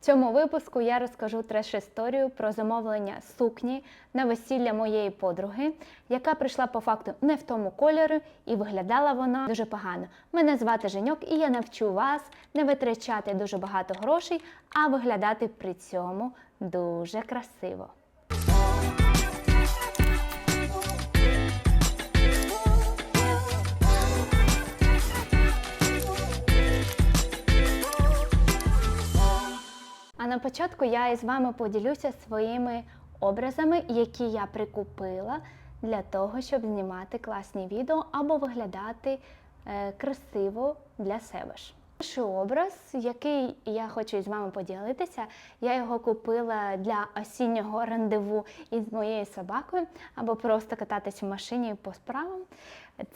Цьому випуску я розкажу треш-історію про замовлення сукні на весілля моєї подруги, яка прийшла по факту не в тому кольорі і виглядала вона дуже погано. Мене звати Женьок, і я навчу вас не витрачати дуже багато грошей, а виглядати при цьому дуже красиво. А на початку я із вами поділюся своїми образами, які я прикупила для того, щоб знімати класні відео або виглядати е, красиво для себе ж. Перший образ, який я хочу із вами поділитися, я його купила для осіннього рандеву із моєю собакою, або просто кататись в машині по справам.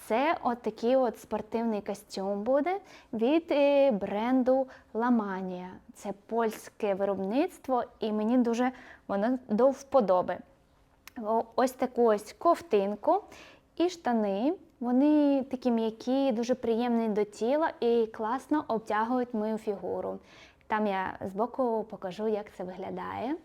Це от от спортивний костюм буде від е, бренду Ламанія. Це польське виробництво, і мені дуже воно до вподоби. Ось таку ось ковтинку і штани. Вони такі м'які, дуже приємні до тіла і класно обтягують мою фігуру. Там я збоку покажу, як це виглядає.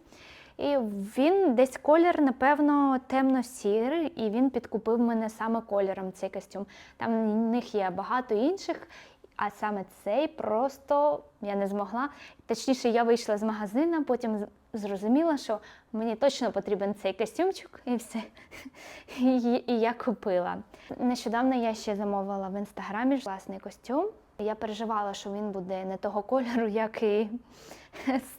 І він десь колір, напевно, темно-сірий, і він підкупив мене саме кольором цей костюм. Там в них є багато інших, а саме цей просто я не змогла. Точніше, я вийшла з магазину, потім зрозуміла, що мені точно потрібен цей костюмчик, і все. І, і я купила. Нещодавно я ще замовила в інстаграмі власний костюм. Я переживала, що він буде не того кольору, як і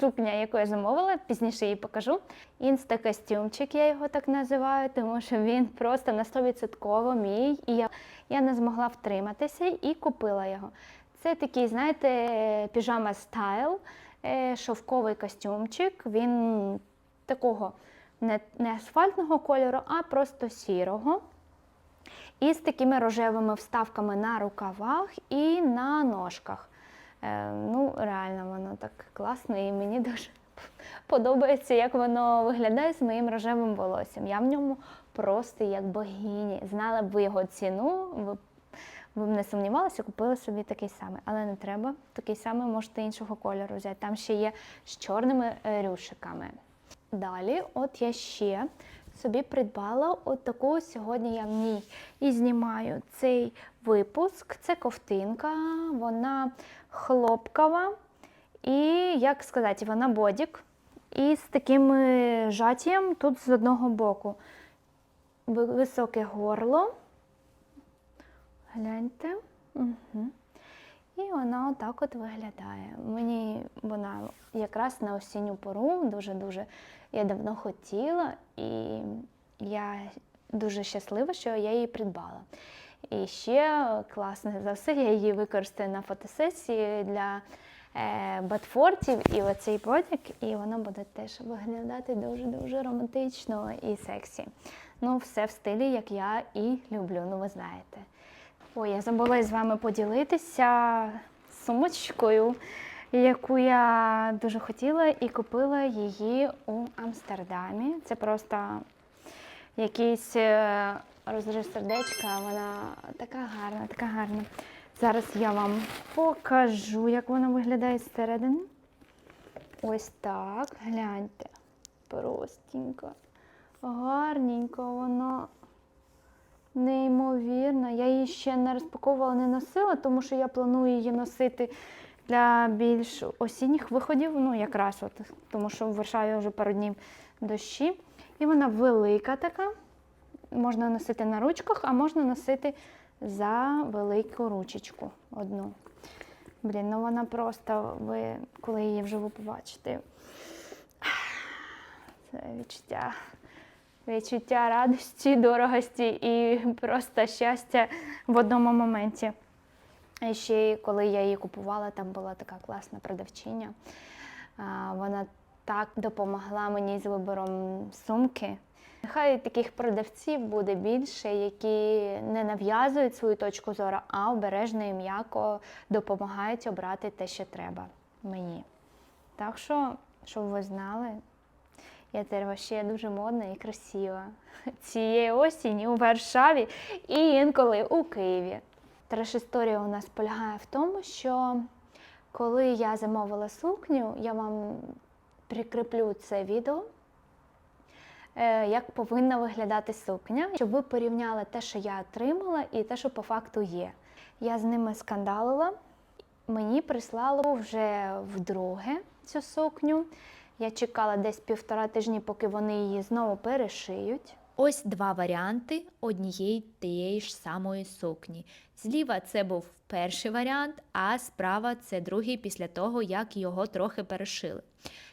сукня, яку я замовила. Пізніше її покажу. Інстакостюмчик, я його так називаю, тому що він просто на 100% мій. І я, я не змогла втриматися і купила його. Це такий, знаєте, піжама стайл, шовковий костюмчик. Він такого не, асфальтного кольору, а просто сірого. І з такими рожевими вставками на рукавах і на ножках. Е, ну, реально, воно так класно, і мені дуже подобається, як воно виглядає з моїм рожевим волоссям. Я в ньому просто як богині. Знала б ви його ціну, ви, ви б не сумнівалися, купили собі такий самий. Але не треба. Такий самий можете іншого кольору взяти. Там ще є з чорними е, рюшиками. Далі, от я ще собі придбала от таку сьогодні я в ній і знімаю цей випуск. Це ковтинка, вона хлопкова і, як сказати, вона бодік. І з таким е, жатієм тут з одного боку. Високе горло. Гляньте. Угу. І вона отак от виглядає. Мені вона якраз на осінню пору дуже-дуже я давно хотіла, і я дуже щаслива, що я її придбала. І ще класно за все, я її використаю на фотосесії для е, батфортів і оцей потік, і воно буде теж виглядати дуже-дуже романтично і сексі. Ну, все в стилі, як я і люблю, ну ви знаєте. Ой, я забула з вами поділитися сумочкою, яку я дуже хотіла і купила її у Амстердамі. Це просто якийсь е, розрив сердечка, вона така гарна, така гарна. Зараз я вам покажу, як вона виглядає зсередини. Ось так, гляньте. Простенько, гарненько воно. Неймовірно. Я її ще не розпаковувала, не носила, тому що я планую її носити для більш осінніх виходів. Ну, якраз от, тому що в Варшаві вже пару днів дощі. І вона велика така. Можна носити на ручках, а можна носити за велику ручечку одну. Блін, ну вона просто, ви коли її вживу побачите, це відчуття відчуття радості, дорогості і просто щастя в одному моменті. І ще коли я її купувала, там була така класна продавчиня. Вона так допомогла мені з вибором сумки. Нехай таких продавців буде більше, які не нав'язують свою точку зору, а обережно і м'яко допомагають обрати те, що треба мені. Так що, щоб ви знали, я тепер ще дуже модна і красива. Цієї осінь у Варшаві і інколи у Києві. Треш історія у нас полягає в тому, що Коли я замовила сукню, я вам прикріплю це відео, е, як повинна виглядати сукня, щоб ви порівняли те, що я отримала, і те, що по факту є. Я з ними скандалила. Мені прислали вже вдруге цю сукню. Я чекала десь півтора тижні, поки вони її знову перешиють. Ось два варіанти однієї тієї ж самої сукні. Зліва це був перший варіант, а справа це другий після того, як його трохи перешили.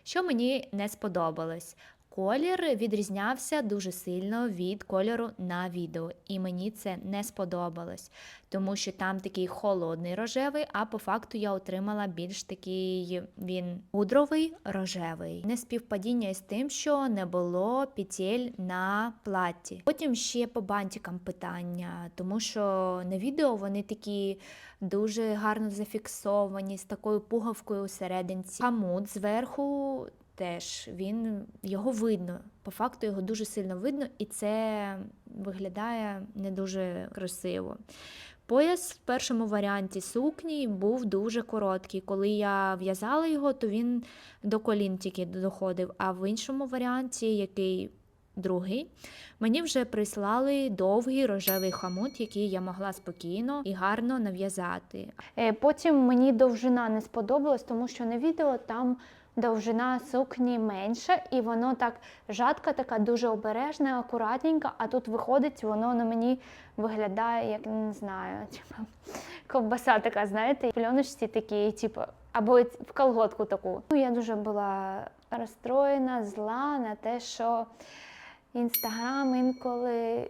Що мені не сподобалось. Колір відрізнявся дуже сильно від кольору на відео, і мені це не сподобалось, тому що там такий холодний рожевий, а по факту я отримала більш такий він пудровий рожевий. Не співпадіння із тим, що не було петель на платі. Потім ще по бантикам питання, тому що на відео вони такі дуже гарно зафіксовані з такою пуговкою у серединці. Хамут зверху теж він його видно. По факту його дуже сильно видно, і це виглядає не дуже красиво. Пояс в першому варіанті сукні був дуже короткий. Коли я в'язала його, то він до колін тільки доходив. А в іншому варіанті, який другий, мені вже прислали довгий рожевий хамут, який я могла спокійно і гарно нав'язати. Е, Потім мені довжина не сподобалась, тому що на відео там довжина сукні менша, і воно так жатка, така дуже обережна, акуратненька, а тут виходить, воно на мені виглядає, як не знаю, типу, ковбаса така, знаєте, пленочці такі, типу, або в колготку таку. Ну, я дуже була розстроєна, зла на те, що інстаграм інколи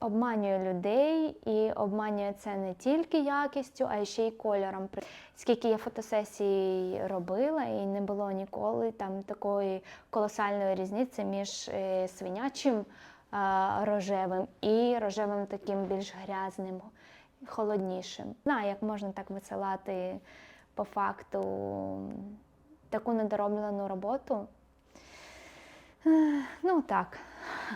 обманює людей і обманює це не тільки якістю, а ще й кольором. Скільки я фотосесій робила, і не було ніколи там такої колосальної різниці між е, свинячим рожевим і рожевим таким більш грязним, холоднішим. Знаю, як можна так висилати по факту таку недороблену роботу. Ну так,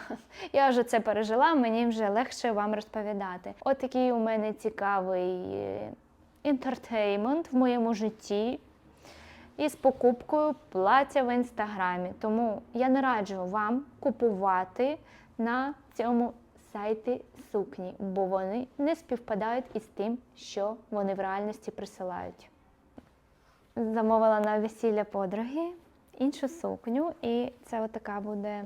я вже це пережила, мені вже легше вам розповідати. От такий у мене цікавий е, інтертеймент в моєму житті із покупкою плаття в інстаграмі. Тому я не раджу вам купувати на цьому сайті сукні, бо вони не співпадають із тим, що вони в реальності присилають. Замовила на весілля подруги іншу сукню, і це отака буде.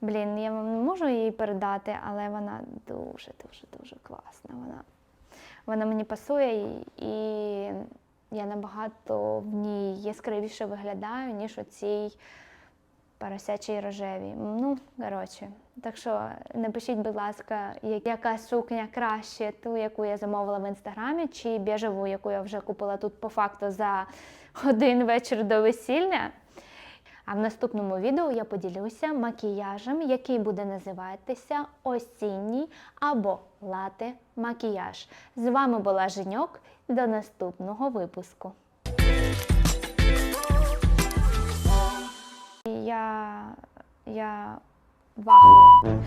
Блін, я вам не можу її передати, але вона дуже, дуже, дуже класна. Вона, вона мені пасує, і я набагато в ній яскравіше виглядаю, ніж у цій поросячій рожевій. Ну, коротше. Так що напишіть, будь ласка, яка сукня краще, ту, яку я замовила в інстаграмі, чи біжеву, яку я вже купила тут по факту за один вечір до весілля. А в наступному відео я поділюся макіяжем, який буде називатися осінній або лате макіяж. З вами була Женьок. До наступного випуску. Я, я вахую.